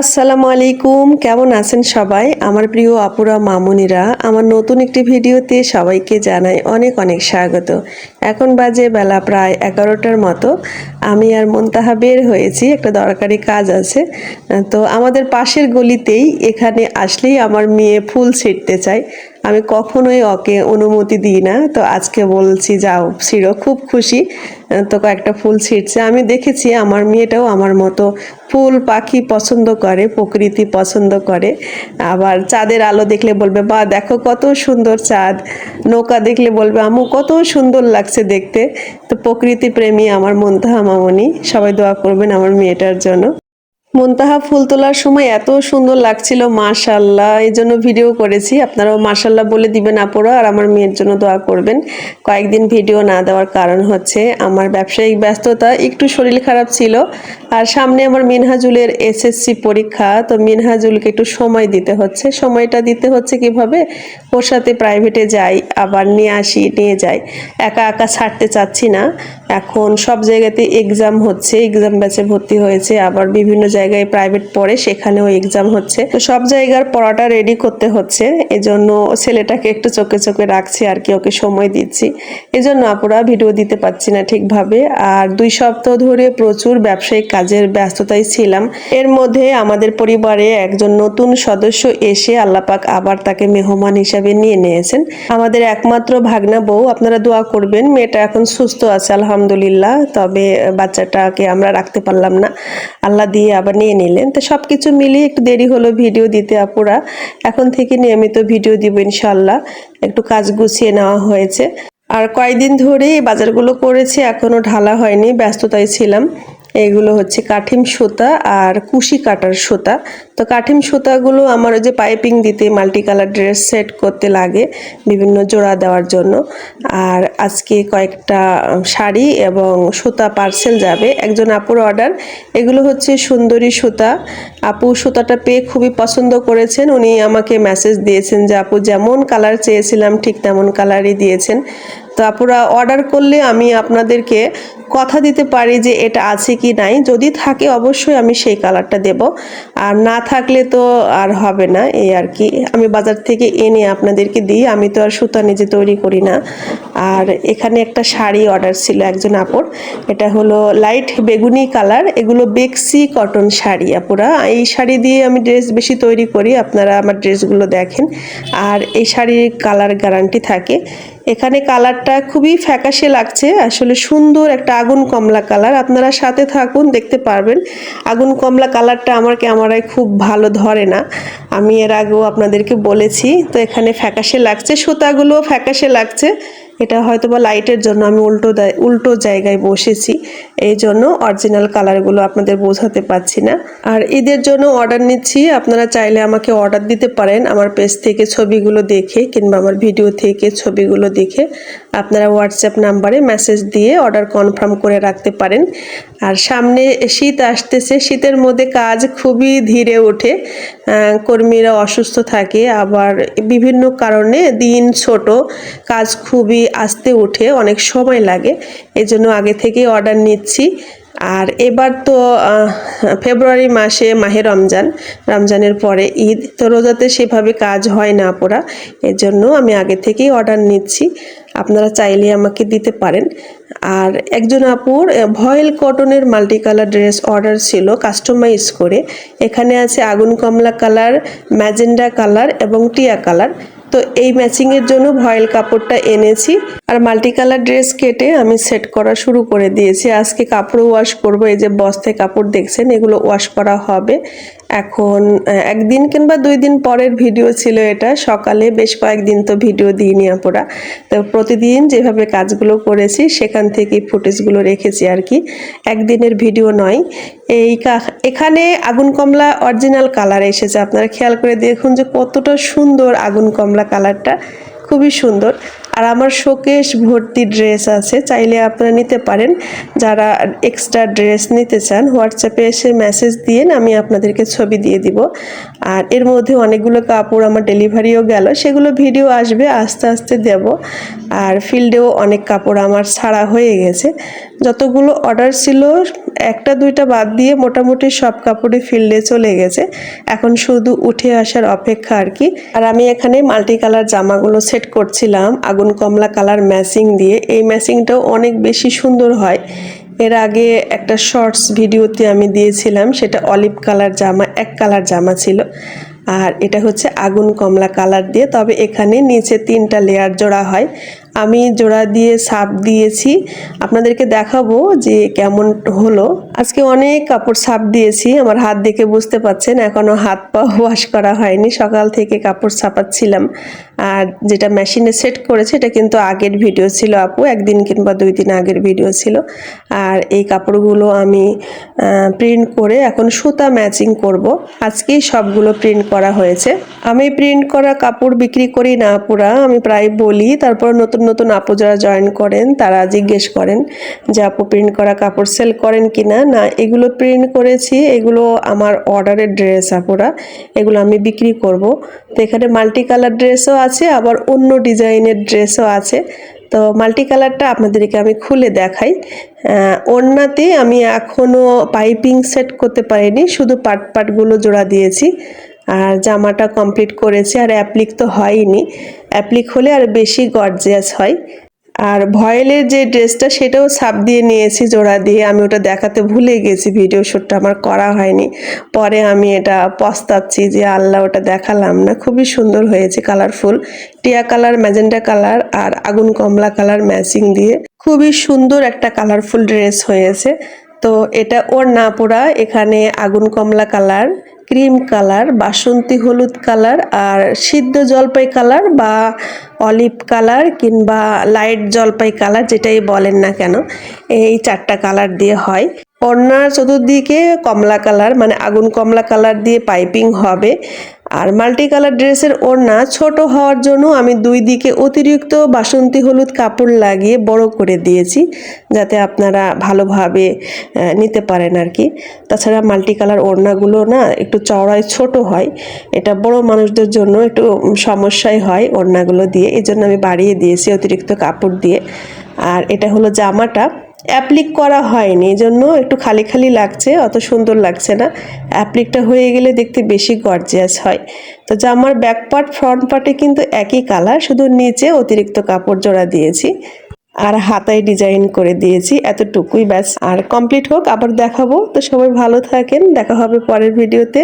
আসসালামু আলাইকুম, কেমন আছেন সবাই? আমার প্রিয় আপুরা, মামুনিরা, আমার নতুন একটি ভিডিওতে সবাইকে জানাই অনেক অনেক স্বাগত। এখন বাজে বেলা প্রায় এগারোটার মতো। আমি আর মন্তাহা বের হয়েছি, একটা দরকারি কাজ আছে। তো আমাদের পাশের গলিতেই এখানে আসলেই আমার মেয়ে ফুল ছিঁড়তে চায়। আমি কখনোই ওকে অনুমতি দিই না। তো আজকে বলছি, যাও, ছিঁড়ো, খুব খুশি তো কয়েকটা ফুল ছিঁড়ছে। আমি দেখেছি আমার মেয়েটাও আমার মতো ফুল পাখি পছন্দ করে, প্রকৃতি পছন্দ করে। আবার চাঁদের আলো দেখলে বলবে, বা, দেখো কত সুন্দর চাঁদ। নৌকা দেখলে বলবে আমু কত সুন্দর লাগছে দেখতে। তো প্রকৃতি প্রেমী আমার মন্তাহা মামনি সবাই দোয়া করবেন আমার মেয়েটার জন্য। মন্তাহা ফুল তোলার সময় এত সুন্দর লাগছিল মাশাল্লাহ এই জন্য ভিডিও করেছি। আপনারাও মাশাল্লাহ বলে দিবেন আপুরা, আর আমার মেয়ের জন্য দোয়া করবেন। কয়েকদিন ভিডিও না দেওয়ার কারণ হচ্ছে আমার ব্যবসায়িক ব্যস্ততা, একটু শরীর খারাপ ছিল। আর সামনে আমার মিনহাজুলের এসএসসি পরীক্ষা, তো মিনহাজুলকে একটু সময় দিতে হচ্ছে। সময়টা দিতে হচ্ছে কীভাবে? ওর সাথে প্রাইভেটে যাই, আবার নিয়ে আসি, নিয়ে যাই। একা একা ছাড়তে চাচ্ছি না। এখন সব জায়গাতে এক্সাম হচ্ছে এক্সাম ব্যাচে ভর্তি হয়েছে, আবার বিভিন্ন জায়গায় প্রাইভেট পড়ে, সেখানেও এক্সাম হচ্ছে। তো সব জায়গার পড়াটা রেডি করতে হচ্ছে। এজন্য ছেলেটাকে একটু চোখে চোখে রাখছি আর কি, ওকে সময় দিচ্ছি। এজন্য আপুরা ভিডিও দিতে পারছি না ঠিকভাবে। আর দুই সপ্তাহ ধরে প্রচুর ব্যবসায়িক কাজের ব্যস্ততায় ছিলাম। এর মধ্যে আমাদের পরিবারে একজন নতুন সদস্য এসে আল্লাপাক আবার তাকে মেহমান হিসাবে নিয়ে নিয়েছেন। আমাদের একমাত্র ভাগনা বউ, আপনারা দোয়া করবেন, মেয়েটা এখন সুস্থ আছে আলহামদুলিল্লাহ, তবে বাচ্চাটাকে আমরা রাখতে পারলাম না। আল্লাহ দিয়ে আবার নিয়ে নিলেন। তো সব কিছু মিলিয়ে একটু দেরি হলো ভিডিও দিতে আপুরা। এখন থেকে নিয়মিত ভিডিও দিব ইনশাল্লাহ একটু কাজ গুছিয়ে নেওয়া হয়েছে। আর কয়েকদিন ধরেই বাজারগুলো করেছি এখনও ঢালা হয়নি, ব্যস্ততায় ছিলাম। এগুলো হচ্ছে কাঠিম সুতা আর কুশি কাটার সুতা। তো কাঠিম সুতাগুলো আমার ওই যে পাইপিং দিতে মাল্টি কালার ড্রেস সেট করতে লাগে বিভিন্ন জোড়া দেওয়ার জন্য। আর আজকে কয়েকটা শাড়ি এবং সুতা পার্সেল যাবে, একজন আপুর অর্ডার। এগুলো হচ্ছে সুন্দরী সুতা। আপু সুতাটা পেয়ে খুবই পছন্দ করেছেন। উনি আমাকে মেসেজ দিয়েছেন যে, আপু, যেমন কালার চেয়েছিলাম, ঠিক তেমন কালারই দিয়েছেন। তো অর্ডার করলে আমি আপনাদেরকে কথা দিতে পারি যে এটা আছে কি নাই। যদি থাকে অবশ্যই আমি সেই কালারটা দেব। আর না থাকলে তো আর হবে না, এই আর কি। আমি বাজার থেকে এনে আপনাদেরকে দিই, আমি তো আর সুতা নিজে তৈরি করি না। আর এখানে একটা শাড়ি অর্ডার ছিল একজন আপুর, এটা হলো লাইট বেগুনি কালার এগুলো বেক্সি কটন শাড়ি আপুরা। এই শাড়ি দিয়ে আমি ড্রেস বেশি তৈরি করি, আপনারা আমার ড্রেসগুলো দেখেন। আর এই শাড়ির কালার গ্যারান্টি থাকে। এখানে কালারটা খুবই ফ্যাকাশে লাগছে, আসলে সুন্দর একটা আগুন কমলা কালার। আপনারা সাথে থাকুন, দেখতে পারবেন। আগুন কমলা কালারটা আমার ক্যামেরায় খুব ভালো ধরে না। আমি এর আগেও আপনাদেরকে বলেছি, তো এখানে ফ্যাকাশে লাগছে সুতাগুলো ফ্যাকাশে লাগছে। এটা হয়তো বা লাইটের জন্য আমি উল্টো উল্টো জায়গায় বসেছি। এই জন্য অরিজিনাল কালারগুলো আপনাদের বোঝাতে পারছি না। আর ঈদের জন্য অর্ডার নিচ্ছি। আপনারা চাইলে আমাকে অর্ডার দিতে পারেন আমার পেজ থেকে ছবিগুলো দেখে কিংবা আমার ভিডিও থেকে ছবিগুলো দেখে। আপনারা হোয়াটসঅ্যাপ নাম্বারে মেসেজ দিয়ে অর্ডার কনফার্ম করে রাখতে পারেন। আর সামনে শীত আসতেছে, শীতের মধ্যে কাজ খুবই ধীরে ওঠে। কর্মীরা অসুস্থ থাকে, আবার বিভিন্ন কারণে দিন ছোট, কাজ খুবই আস্তে ওঠে, অনেক সময় লাগে। এজন্য জন্য আগে থেকেই অর্ডার নিচ্ছি। আর এবার তো ফেব্রুয়ারি মাসে মাহে রমজান, রমজানের পরে ঈদ, তো রোজাতে সেভাবে কাজ হয় না পড়া এর জন্য আমি আগে থেকেই অর্ডার নিচ্ছি, আপনারা চাইলে আমাকে দিতে পারেন। আর একজন আপুর ভয়েল কটনের মাল্টি কালার ড্রেস অর্ডার ছিল কাস্টমাইজ করে, এখানে আছে আগুন কমলা কালার ম্যাজেন্ডা কালার এবং টিয়া কালার তো এই ম্যাচিংয়ের জন্য ভয়েল কাপড়টা এনেছি। আর মাল্টি কালার ড্রেস কেটে আমি সেট করা শুরু করে দিয়েছি। আজকে কাপড় ওয়াশ করব। এই যে বস্তায় কাপড় দেখছেন, এগুলো ওয়াশ করা হবে। এখন একদিন কিংবা দুই দিন পরের ভিডিও ছিল এটা। সকালে বেশ কয়েকদিন তো ভিডিও দিইনি আপুরা। তো প্রতিদিন যেভাবে কাজগুলো করেছি, সেখান থেকে ফুটেজগুলো রেখেছি আর কি। একদিনের ভিডিও নয়। এই এখানে আগুন কমলা অরিজিনাল কালার এসেছে। আপনারা খেয়াল করে দেখুন যে কতটা সুন্দর আগুন কমলা কালারটা। খুবই সুন্দর। আর আমার শোকেশ ভর্তি ড্রেস আছে, চাইলে আপনারা নিতে পারেন। যারা এক্সট্রা ড্রেস নিতে চান, হোয়াটসঅ্যাপে এসে মেসেজ দিয়েন আমি আপনাদেরকে ছবি দিয়ে দিব। আর এর মধ্যে অনেকগুলো কাপড় আমার ডেলিভারিও গেল, সেগুলো ভিডিও আসবে, আস্তে আস্তে দেব। আর ফিল্ডেও অনেক কাপড় আমার ছাড়া হয়ে গেছে। যতগুলো অর্ডার ছিল, একটা দুইটা বাদ দিয়ে মোটামুটি সব কাপড়ই ফিল্ডে চলে গেছে। এখন শুধু উঠে আসার অপেক্ষা আর কি। আর আমি এখানে মাল্টি কালার জামাগুলো সেট করছিলাম, আগুন কমলা কালার ম্যাচিং দিয়ে। এই ম্যাচিংটাও অনেক বেশি সুন্দর হয়। এর আগে একটা শর্টস ভিডিওতে আমি দিয়েছিলাম, সেটা অলিভ কালার জামা, এক কালার জামা ছিল। আর এটা হচ্ছে আগুন, কমলা কালার দিয়ে, তবে এখানে নিচে তিনটা লেয়ার জোড়া হয়। আমি জোড়া দিয়ে সাপ দিয়েছি। আপনাদেরকে দেখাবো যে কেমন হলো। আজকে অনেক কাপড় সাপ দিয়েছি, আমার হাত দেখে বুঝতে পাচ্ছেন, এখনও হাত পা ওয়াশ করা হয়নি, সকাল থেকে কাপড় ছাপাচ্ছিলাম। আর যেটা মেশিনে সেট করেছে, এটা কিন্তু আগের ভিডিও ছিল আপু, একদিন কিংবা দুই দিন আগের ভিডিও ছিল। আর এই কাপড়গুলো আমি প্রিন্ট করে এখন সুতা ম্যাচিং করব। আজকেই সবগুলো প্রিন্ট করা হয়েছে। আমি প্রিন্ট করা কাপড় বিক্রি করি না পুরা আমি প্রায় বলি, তারপর নতুন নতুন আপু যারা জয়েন করেন, তারা জিজ্ঞেস করেন যে, আপু প্রিন্ট করা কাপড় সেল করেন কি না না এগুলো প্রিন্ট করেছি, এগুলো আমার অর্ডারের ড্রেস আপুরা, এগুলো আমি বিক্রি করব। তো এখানে মাল্টি কালার ড্রেসও আছে, আবার অন্য ডিজাইনের ড্রেসও আছে। তো মাল্টি কালারটা আপনাদেরকে আমি খুলে দেখাই। ওড়নাতে আমি এখনও পাইপিং সেট করতে পারিনি, শুধু পাট পাটগুলো জোড়া দিয়েছি। আর জামাটা কমপ্লিট করেছি আর অ্যাপ্লিক তো হয়নি অ্যাপ্লিক হলে আর বেশি গর্জিয়াস হয়। আর ভয়েলের যে ড্রেসটা সেটাও ছাপ দিয়ে নিয়েছি জোড়া দিয়ে। আমি ওটা দেখাতে ভুলে গেছি ভিডিও শ্যুটটা আমার করা হয়নি। পরে আমি এটা পস্তাচ্ছি যে আল্লাহ ওটা দেখালাম না। খুবই সুন্দর হয়েছে কালারফুল টিয়া কালার, ম্যাজেন্টা কালার আর আগুন কমলা কালার ম্যাচিং দিয়ে। খুবই সুন্দর একটা কালারফুল ড্রেস হয়েছে। তো এটা ওর না পোড়া, এখানে আগুন কমলা কালার ক্রিম কালার, বাসন্তী হলুদ কালার আর সিদ্ধ জলপাই কালার বা অলিভ কালার কিংবা লাইট জলপাই কালার যেটাই বলেন না কেন, এই চারটা কালার দিয়ে হয়। কন্যার চতুর্দিকে কমলা কালার মানে আগুন কমলা কালার দিয়ে পাইপিং হবে। আর মাল্টি কালার ড্রেসের ওড়না ছোট হওয়ার জন্য আমি দুই দিকে অতিরিক্ত বাসন্তী হলুদ কাপড় লাগিয়ে বড় করে দিয়েছি, যাতে আপনারা ভালোভাবে নিতে পারেন আর কি তাছাড়া মাল্টি কালার ওড়নাগুলো না একটু চওড়ায় ছোট হয়, এটা বড় মানুষদের জন্য একটু সমস্যাই হয় ওড়নাগুলো দিয়ে। এই জন্য আমি বাড়িয়ে দিয়েছি অতিরিক্ত কাপড় দিয়ে। আর এটা হলো জামাটা। অ্যাপ্লিক করা হয়নি, এই জন্য একটু খালি খালি লাগছে, অত সুন্দর লাগছে না। অ্যাপ্লিকটা হয়ে গেলে দেখতে বেশি গর্জিয়াস হয়। তো জামার ব্যাক পার্ট ফ্রন্ট পার্টে কিন্তু একই কালার শুধু নিচে অতিরিক্ত কাপড় জোড়া দিয়েছি আর হাতায় ডিজাইন করে দিয়েছি, এতটুকুই ব্যাস। আর কমপ্লিট হোক, আবার দেখাবো। তো সবাই ভালো থাকেন, দেখা হবে পরের ভিডিওতে